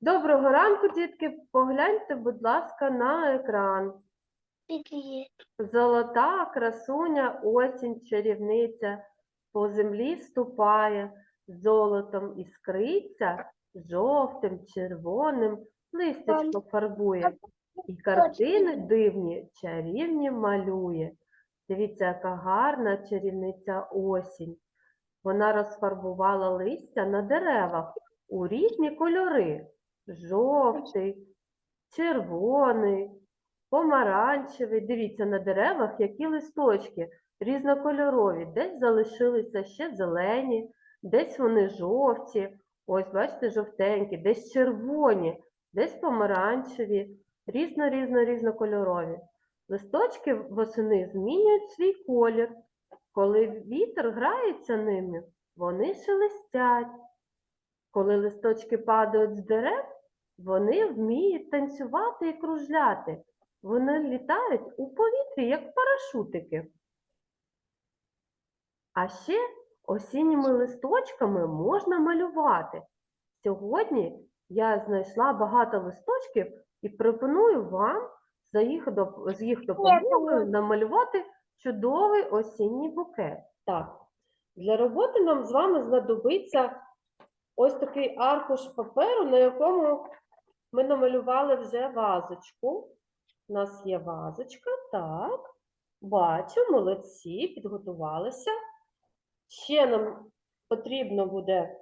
Доброго ранку, дітки. Погляньте, будь ласка, на екран. Золота красуня, осінь, чарівниця, по землі ступає, золотом іскриться, жовтим, червоним листячко фарбує. І картини дивні, чарівні малює. Дивіться, яка гарна чарівниця осінь. Вона розфарбувала листя на деревах у різні кольори: жовтий, червоний, помаранчевий. Дивіться на деревах, які листочки різнокольорові. Десь залишилися ще зелені, десь вони жовті. Ось, бачите, жовтенькі, десь червоні, десь помаранчеві, різно-різно різнокольорові. Листочки восени змінюють свій колір. Коли вітер грається ними, вони шелестять. Коли листочки падають з дерев, вони вміють танцювати і кружляти. Вони літають у повітрі, як парашутики. А ще осінніми листочками можна малювати. Сьогодні я знайшла багато листочків і пропоную вам за їх, доп- з їх допомогою намалювати чудовий осінній букет. Так, для роботи нам з вами знадобиться ось такий аркуш паперу, на якому ми намалювали вже вазочку. У нас є вазочка, так. Бачу, молодці, підготувалися. Ще нам потрібно буде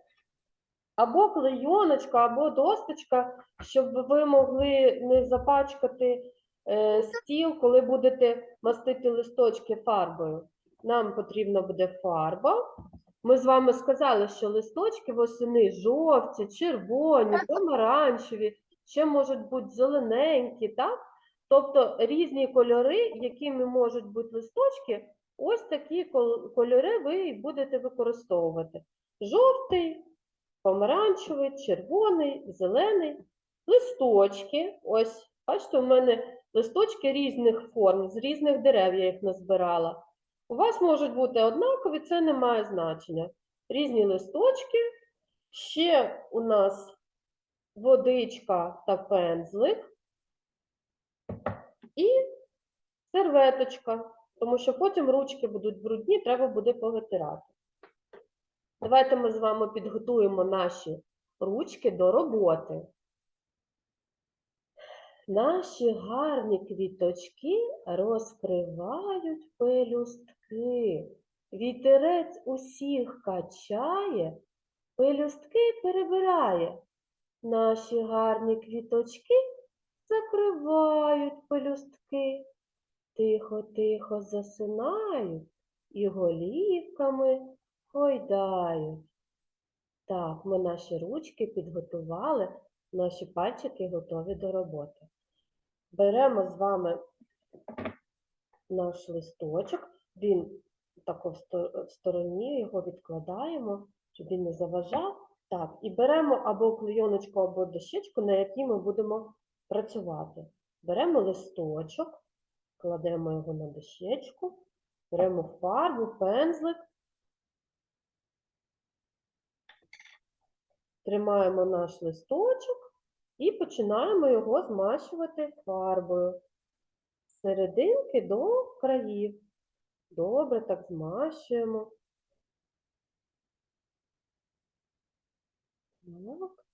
або клейоночка, або досточка, щоб ви могли не запачкати е, стіл, коли будете мастити листочки фарбою. Нам потрібна буде фарба. Ми з вами сказали, що листочки восени жовті, червоні, помаранчеві, ще можуть бути зелененькі, так? Тобто різні кольори, якими можуть бути листочки, ось такі кольори ви будете використовувати. Жовтий, помаранчевий, червоний, зелений, листочки. Ось, бачите, у мене листочки різних форм, з різних дерев я їх назбирала. У вас можуть бути однакові, це не має значення. Різні листочки. Ще у нас водичка та пензлик. І серветочка, тому що потім ручки будуть брудні, треба буде повитирати. Давайте ми з вами підготуємо наші ручки до роботи. Наші гарні квіточки розкривають пелюстки. Вітерець усіх качає, пелюстки перебирає. Наші гарні квіточки закривають пелюстки. Тихо-тихо засинають і голівками гойдають. Так, ми наші ручки підготували, наші пальчики готові до роботи. Беремо з вами наш листочок, він тако в стороні, його відкладаємо, щоб він не заважав. Так, і беремо або клейоночку, або дощечку, на якій ми будемо працювати. Беремо листочок, кладемо його на дощечку, беремо фарбу, пензлик, тримаємо наш листочок і починаємо його змащувати фарбою. З серединки до країв. Добре, так змащуємо. Так.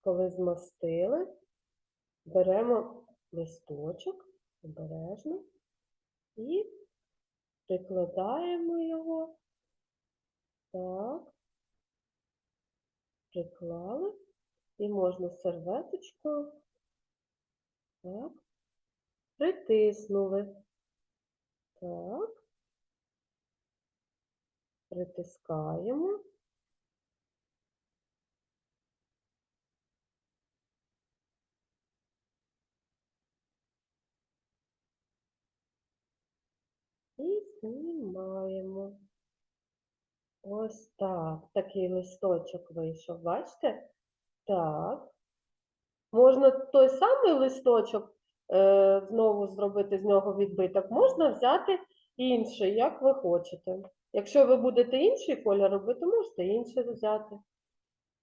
Коли змастили, беремо листочок обережно і прикладаємо його. Так. Приклали. І можна серветочкою. Так. Притиснули. Так. Притискаємо. І знімаємо. Ось так. Такий листочок вийшов, бачите? Так. Можна той самий листочок е, знову зробити з нього відбиток. Можна взяти інший, як ви хочете. Якщо ви будете інший колір робити, можете інший взяти.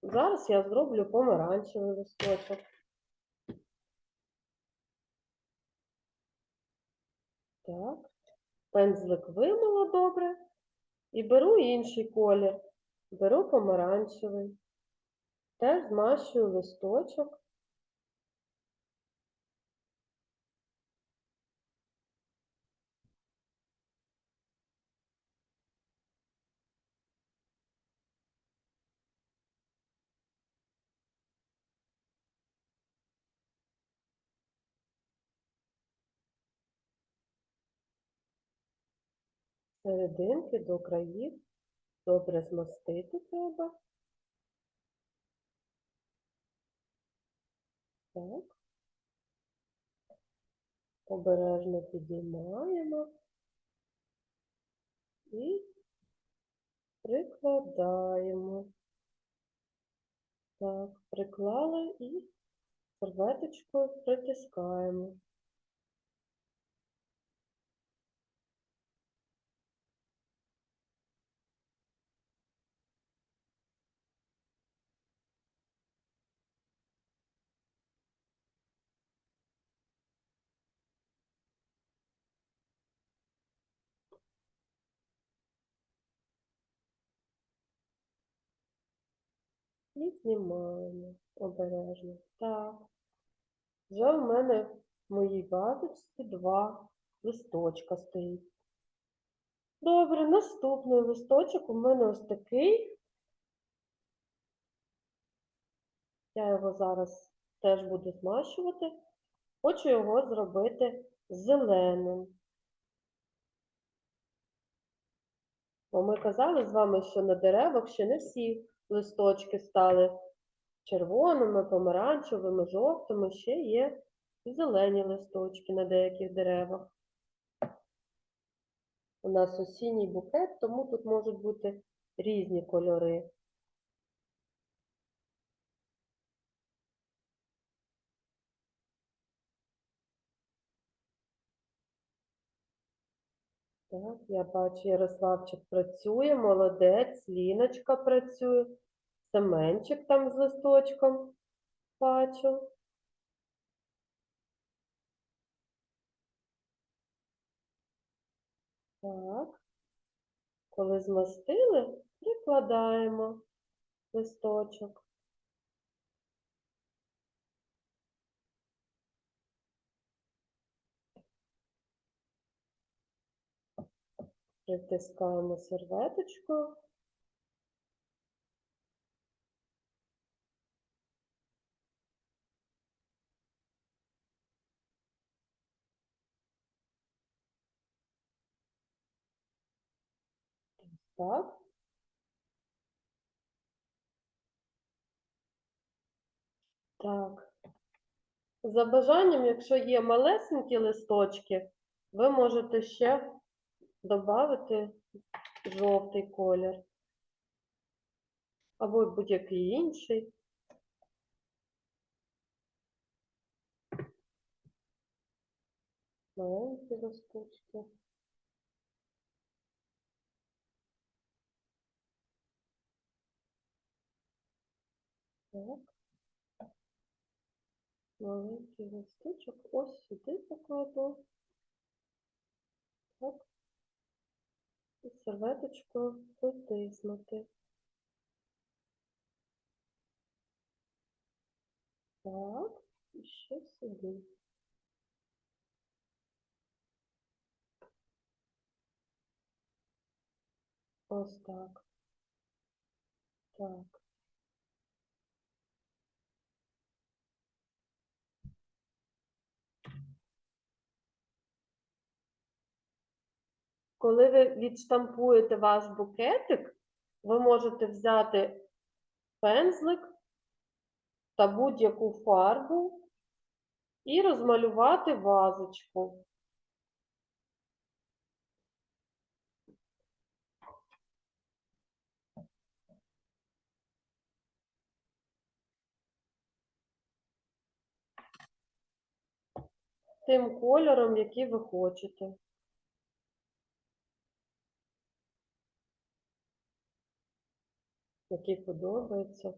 Зараз я зроблю помаранчевий листочок. Так. Пензлик вимила добре. І беру інший колір. Беру помаранчевий. Теж змащую листочок. Серединки до країв. Добре змастити треба. Так. Обережно підіймаємо і прикладаємо. Так, приклали і серветочкою притискаємо. І знімаємо обережно. Так. Вже в мене в моїй вазочці два листочка стоїть. Добре, наступний листочок у мене ось такий. Я його зараз теж буду змащувати. Хочу його зробити зеленим. Ми казали з вами, що на деревах ще не всі листочки стали червоними, помаранчевими, жовтими, ще є і зелені листочки на деяких деревах. У нас осінній букет, тому тут можуть бути різні кольори. Так, я бачу, Ярославчик працює, молодець, Ліночка працює, Семенчик там з листочком бачу. Так, коли змастили, прикладаємо листочок. Притискаємо серветочкою. Так. Так. За бажанням, якщо є малесенькі листочки, ви можете ще додати жовтий колір. Або будь-який інший. Маленькі листочки. Так. Маленький листочок ось сюди покладу. Так. І серветочкою притиснути. Так, і ще сюди. Ось так. Так. Коли ви відштампуєте ваш букетик, ви можете взяти пензлик та будь-яку фарбу і розмалювати вазочку. Тим кольором, який ви хочете. Який подобається.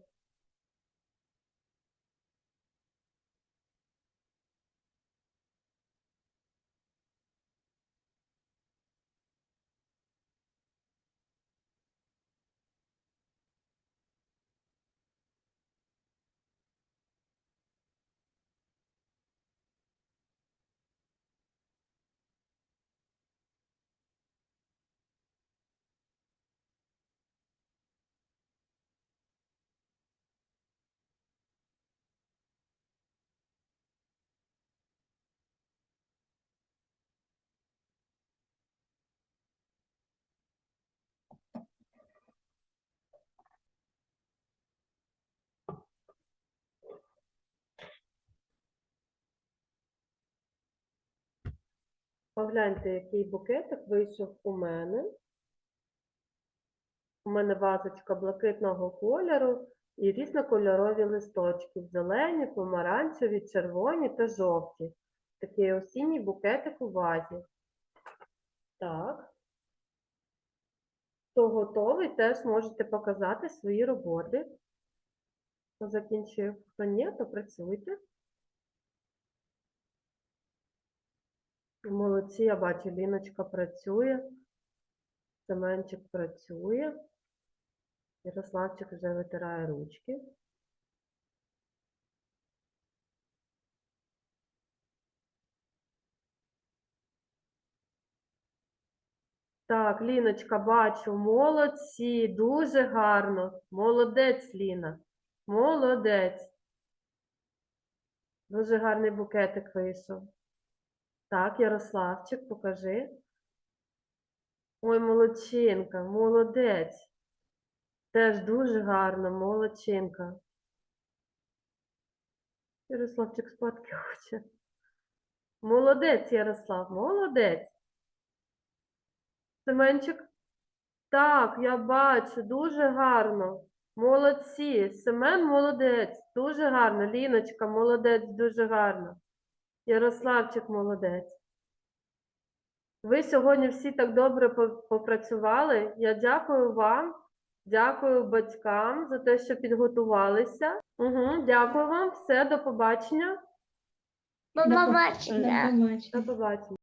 Погляньте, який букетик вийшов у мене. У мене вазочка блакитного кольору і різнокольорові листочки. Зелені, помаранчеві, червоні та жовті. Такий осінній букетик у вазі. Так. Хто готовий, теж можете показати свої роботи. Хто закінчив, хто ні, то працюйте. Молодці, я бачу, Ліночка працює, Семенчик працює, Ярославчик вже витирає ручки. Так, Ліночка, бачу, молодці, дуже гарно. Молодець, Ліна. Молодець. Дуже гарний букетик вийшов. Так, Ярославчик, покажи. Ой, молодчинка, молодець. Теж дуже гарно, молодчинка. Ярославчик спадки хоче. Молодець, Ярослав, молодець. Семенчик? Так, я бачу, дуже гарно. Молодці. Семен молодець, дуже гарно. Ліночка, молодець, дуже гарно. Ярославчик молодець. Ви сьогодні всі так добре попрацювали. Я дякую вам, дякую батькам за те, що підготувалися. Угу, дякую вам. Все. До побачення. До побачення. До побачення.